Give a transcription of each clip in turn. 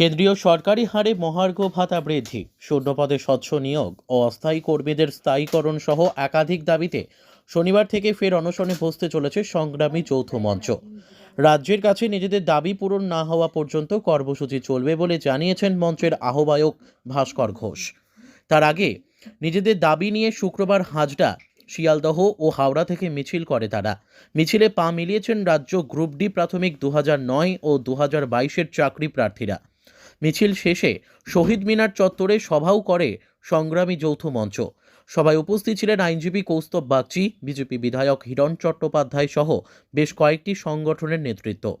কেন্দ্রীয় সরকারি হারে মহার্ঘ ভাতা বৃদ্ধি, শূন্যপদে স্বচ্ছ নিয়োগ ও অস্থায়ী কর্মীদের স্থায়ীকরণ সহ একাধিক দাবিতে শনিবার থেকে ফের অনশনে বসতে চলেছে সংগ্রামী যৌথ মঞ্চ। রাজ্যের কাছে নিজেদের দাবি পূরণ না হওয়া পর্যন্ত কর্মসূচি চলবে বলে জানিয়েছেন মঞ্চের আহ্বায়ক ভাস্কর ঘোষ। তার আগে নিজেদের দাবি নিয়ে শুক্রবার হাজরা শিয়ালদহ ও হাওড়া থেকে মিছিল করে তারা। মিছিলে পা মিলিয়েছেন রাজ্য গ্রুপ ডি প্রাথমিক দু ও দু হাজার চাকরি প্রার্থীরা। মিছিল শেষে শহীদ মিনার চত্বরে সভাও করে সংগ্রামী যৌথ মঞ্চ। সভায় উপস্থিত ছিলেন আইনজীবী কৌস্তব বাগচি, বিজেপি বিধায়ক হিরণ চট্টোপাধ্যায় সহ বেশ কয়েকটি সংগঠনের নেতৃত্ব।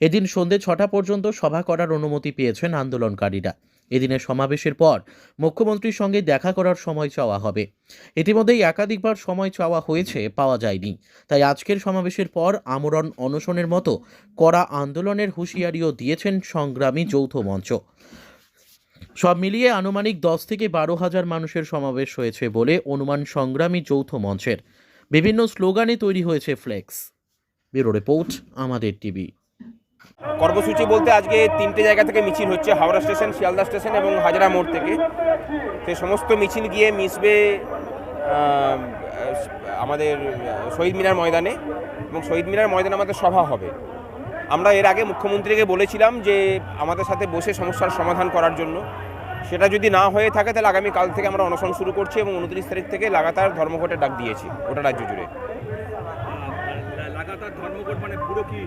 এদিন সন্ধে ছটা পর্যন্ত সভা করার অনুমতি পেয়েছেন আন্দোলনকারীরা। এদিনের সমাবেশের পর মুখ্যমন্ত্রীর সঙ্গে দেখা করার সময় চাওয়া হবে। ইতিমধ্যেই একাধিকবার সময় চাওয়া হয়েছে, পাওয়া যায়নি। তাই আজকের সমাবেশের পর আমরণ অনশনের মতো কড়া আন্দোলনের হুঁশিয়ারিও দিয়েছেন সংগ্রামী যৌথ মঞ্চ। সব মিলিয়ে আনুমানিক দশ থেকে বারো হাজার মানুষের সমাবেশ হয়েছে বলে অনুমান সংগ্রামী যৌথ মঞ্চের। বিভিন্ন স্লোগানে তৈরি হয়েছে ফ্লেক্স। ব্যুরো রিপোর্ট, আমাদের টিভি। কর্মসূচি বলতে আজকে তিনটে জায়গা থেকে মিছিল হচ্ছে, হাওড়া স্টেশন, শিয়ালদা স্টেশন এবং হাজরা মোড় থেকে। সে সমস্ত মিছিল গিয়ে মিশবে আমাদের শহীদ মিনার ময়দানে এবং শহীদ মিনার ময়দানে আমাদের সভা হবে। আমরা এর আগে মুখ্যমন্ত্রীকে বলেছিলাম যে আমাদের সাথে বসে সমস্যার সমাধান করার জন্য। সেটা যদি না হয়ে থাকে, তাহলে আগামীকাল থেকে আমরা অনশন শুরু করছি এবং উনত্রিশ তারিখ থেকে লাগাতার ধর্মঘটের ডাক দিয়েছি গোটা রাজ্য জুড়ে। ধর্মঘট মানে পুরো কি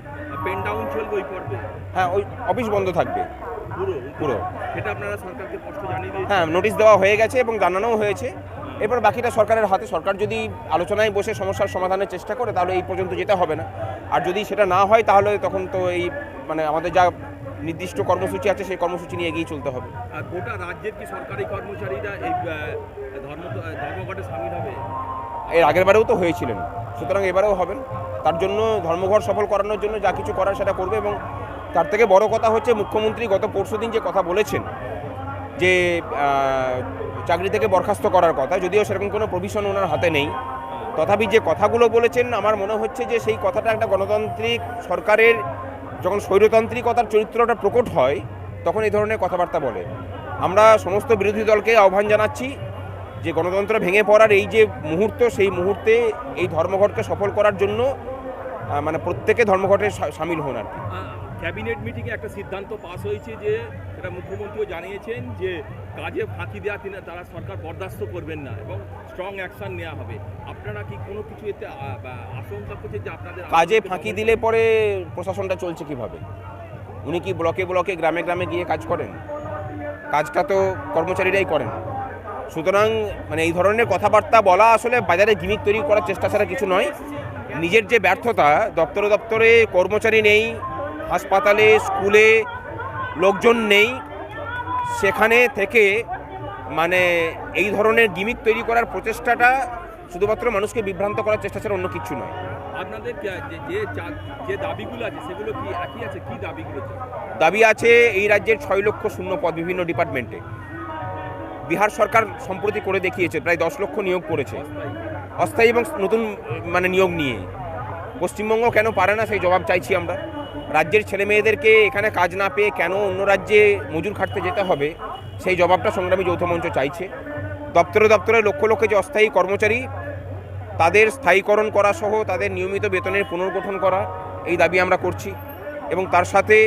পেন ডাউন চলবে ওই পর্বে? হ্যাঁ ওই অফিস বন্ধ থাকবে। পুরো? পুরো। সেটা আপনারা সরকারকে স্পষ্ট জানিয়ে দিয়েছেন? হ্যাঁ নোটিশ দেওয়া হয়ে গেছে এবং জানানোও হয়েছে। এরপর বাকিটা সরকারের হাতে। সরকার যদি আলোচনায় বসে সমস্যার সমাধানের চেষ্টা করে তাহলে এই পর্যন্ত যেতে হবে না। আর যদি সেটা না হয় তাহলে তখন তো এই মানে আমাদের যা নির্দিষ্ট কর্মসূচি আছে সেই কর্মসূচি নিয়ে এগিয়ে চলতে হবে। আর গোটা রাজ্যের কি সরকারি কর্মচারীরা এই ধর্ম ধর্মঘটে সামিল হবে? এর আগের বারেও তো হয়েছিলেন সুতরাং এবারেও হবেন। তার জন্য ধর্মঘট সফল করানোর জন্য যা কিছু করার সেটা করবে এবং তার থেকে বড় কথা হচ্ছে মুখ্যমন্ত্রী গত পরশুদিন যে কথা বলেছেন যে চাকরি থেকে বরখাস্ত করার কথা যদিও সেরকম কোনো প্রভিশন ওনার হাতে নেই। তথাপি যে কথাগুলো বলেছেন আমার মনে হচ্ছে যে সেই কথাটা একটা গণতান্ত্রিক সরকারের যখন স্বৈরতান্ত্রিকতার চরিত্রটা প্রকট হয়, তখন এই ধরনের কথাবার্তা বলে। আমরা সমস্ত বিরোধী দলকে আহ্বান জানাচ্ছি যে গণতন্ত্র ভেঙে পড়ার এই যে মুহূর্ত, সেই মুহূর্তে এই ধর্মঘটকে সফল করার জন্য মানে প্রত্যেকে ধর্মঘটে সামিল হন আর কি। ক্যাবিনেট মিটিংয়ে একটা সিদ্ধান্ত পাস হয়েছে যে এটা মুখ্যমন্ত্রীও জানিয়েছেন যে কাজে ফাঁকি দেওয়া তিনি তারা সরকার বরদাস্ত করবেন না এবং স্ট্রং অ্যাকশন নেওয়া হবে। আপনারা কি কোনো কিছু এতে আশঙ্কা করছেন যে আপনাদের কাজে ফাঁকি দিলে পরে প্রশাসনটা চলছে কীভাবে? উনি কি ব্লকে ব্লকে গ্রামে গ্রামে গিয়ে কাজ করেন? কাজটা তো কর্মচারীরাই করেন। সুতরাং মানে এই ধরনের কথাবার্তা বলা আসলে বাজারে গিমিক তৈরি করার চেষ্টা ছাড়া কিছু নয়। নিজের যে ব্যর্থতা দপ্তরে দপ্তরে কর্মচারী নেই হাসপাতালে স্কুলে লোকজন নেই। সেখানে থেকে মানে এই ধরনের গিমিক তৈরি করার প্রচেষ্টাটা শুধুমাত্র মানুষকে বিভ্রান্ত করার চেষ্টা ছাড়া অন্য কিছু নয়। আপনাদের যে- যে- দাবিগুলো আছে সেগুলো কি একই আছে? কি দাবিগুলো দাবি আছে এই রাজ্যের ছয় লক্ষ শূন্য পদ বিভিন্ন ডিপার্টমেন্টে। বিহার সরকার সম্প্রতি করে দেখিয়েছে প্রায় দশ লক্ষ নিয়োগ করেছে। অস্থায়ী এবং নতুন মানে নিয়োগ নিয়ে। পশ্চিমবঙ্গ কেন পারে না সেই জবাব চাইছি আমরা। রাজ্যের ছেলে মেয়েদেরকে এখানে কাজ না পেয়ে কেন অন্য রাজ্যে মজুর খাটতে যেতে হবে, সেই জবাবটা সংগ্রামী যৌথ মঞ্চ চাইছে। দপ্তরে দপ্তরে লক্ষ লক্ষ যে অস্থায়ী কর্মচারী, তাদের স্থায়ীকরণ করা সহ তাদের নিয়মিত বেতনের পুনর্গঠন করা, এই দাবি আমরা করছি। এবং তার সাথে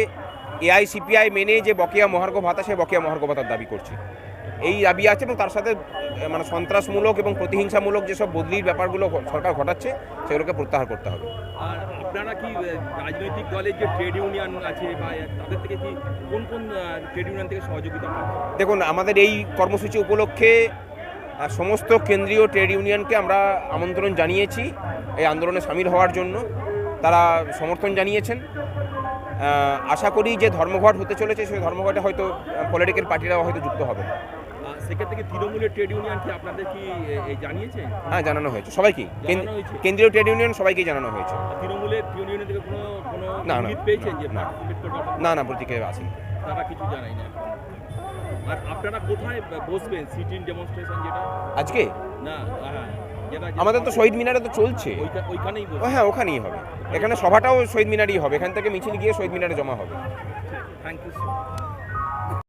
এআইসিপিআই মেনে যে বকেয়া মহার্ঘ ভাতা সে বকেয়া মহার্ঘ ভাতার দাবি করছি। এই দাবি আছে এবং তার সাথে মানে সন্ত্রাসমূলক এবং প্রতিহিংসামূলক যেসব বদলির ব্যাপারগুলো সরকার ঘটাচ্ছে সেগুলোকে প্রত্যাহার করতে হবে। আর আপনারা কি রাজনৈতিক দলের যে ট্রেড ইউনিয়ন আছে বা তাদের থেকে কি কোন কোন ট্রেড ইউনিয়ন থেকে সহযোগিতা দেখুন আমাদের এই কর্মসূচি উপলক্ষে সমস্ত কেন্দ্রীয় ট্রেড ইউনিয়নকে আমরা আমন্ত্রণ জানিয়েছি এই আন্দোলনে সামিল হওয়ার জন্য। তারা সমর্থন জানিয়েছেন। আশা করি যে ধর্মঘট হতে চলেছে সেই ধর্মঘটে হয়তো পলিটিক্যাল পার্টিরাও হয়তো যুক্ত হবে। সেক্ষেত্রে কি তৃণমূলের ট্রেড ইউনিয়নকে আপনাদের কি জানিয়েছে? হ্যাঁ জানানো হয়েছে। সবাইকেই কেন- কেন্দ্রীয় ট্রেড ইউনিয়ন সবাইকেই জানানো হয়েছে। তৃণমূলের ইউনিয়ন থেকে কোনো কোনো না, না। পেয়েছেন যে না। প্রতিক্রিয়া আসেনি তারা কিছু জানাই না আর আপনারা কোথায় বসবেন? সিটিং ডেমনস্ট্রেশন যেটা? আজকে? না হ্যাঁ আমাদের তো শহীদ মিনারে তো চলছে। হ্যাঁ ওখানেই হবে। এখানে সভাটাও শহীদ মিনারই হবে। এখান থেকে মিছিল গিয়ে শহীদ মিনারে জমা হবে। Thank you